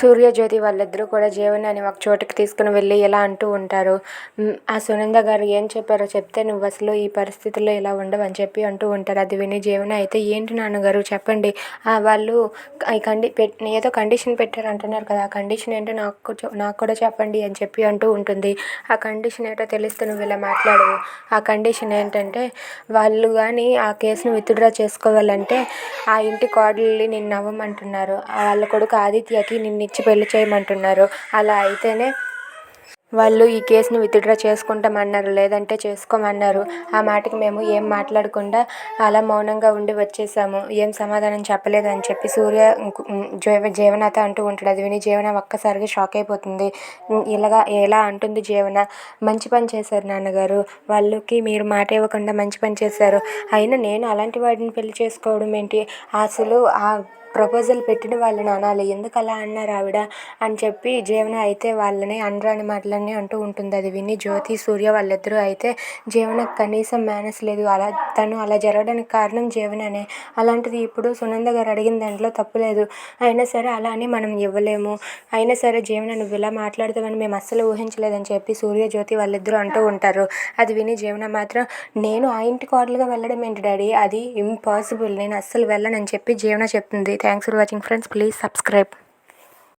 సూర్యజ్యోతి వాళ్ళిద్దరూ కూడా జీవనాన్ని ఒక చోటుకి తీసుకుని వెళ్ళి ఇలా అంటూ ఉంటారు? ఆ సునంద గారు ఏం చెప్పారో చెప్తే నువ్వు అసలు ఈ పరిస్థితుల్లో ఇలా ఉండవు అని చెప్పి అంటూ ఉంటారు. అది విని జీవన అయితే ఏంటి నాన్నగారు చెప్పండి. వాళ్ళు ఈ కండి ఏదో కండిషన్ పెట్టారు అంటున్నారు కదా ఆ కండిషన్ ఏంటో నాకు నాకు కూడా చెప్పండి అని చెప్పి అంటూ ఉంటుంది. ఆ కండిషన్ ఏంటో తెలిస్తే నువ్వు ఇలా మాట్లాడవు ఆ కండిషన్ ఏంటంటే వాళ్ళు కానీ ఆ కేసును విత్డ్రా చేసుకోవాలంటే ఆ ఇంటి కోడల్ని నిన్ను నవ్వమంటున్నారు. వాళ్ళ కొడుకు ఆదిత్యకి నిన్ను ఇచ్చి పెళ్ళి చేయమంటున్నారు. అలా అయితేనే వాళ్ళు ఈ కేసుని విత్డ్రా చేసుకుంటామన్నారు లేదంటే చేసుకోమన్నారు. ఆ మాటకి మేము ఏం మాట్లాడకుండా అలా మౌనంగా ఉండి వచ్చేసాము. ఏం సమాధానం చెప్పలేదు అని చెప్పి సూర్య జీవ జీవనత అంటూ ఉంటాడు. అది విని జీవన ఒక్కసారిగా షాక్ అయిపోతుంది. ఇలాగా ఎలా అంటుంది జీవన? మంచి పని చేశారు నాన్నగారు. వాళ్ళకి మీరు మాట ఇవ్వకుండా మంచి పని చేశారు. అయినా నేను అలాంటి వాడిని పెళ్ళి చేసుకోవడం ఏంటి? అసలు ఆ ప్రపోజల్ పెట్టిన వాళ్ళని అనాలి ఎందుకు అలా అన్నారు ఆవిడ? అని చెప్పి జీవన అయితే వాళ్ళని అనరాని మాటలన్నీ అంటూ ఉంటుంది. అది విని జ్యోతి సూర్య వాళ్ళిద్దరూ అయితే జీవన కనీసం మేనస్ లేదు. అలా తను అలా జరగడానికి కారణం జీవననే. అలాంటిది ఇప్పుడు సునంద గారు అడిగిన దాంట్లో తప్పు లేదు. అయినా సరే అలా అని మనం ఇవ్వలేము. అయినా సరే జీవన నువ్వు ఇలా మాట్లాడతామని మేము అస్సలు ఊహించలేదని చెప్పి సూర్య జ్యోతి వాళ్ళిద్దరూ అంటూ ఉంటారు. అది విని జీవన మాత్రం నేను ఆ ఇంటి కోడలుగా వెళ్ళడం ఏంటి డాడీ? అది ఇంపాసిబుల్. నేను అస్సలు వెళ్ళనని చెప్పి జీవన చెప్తుంది. Thanks for watching friends. Please subscribe.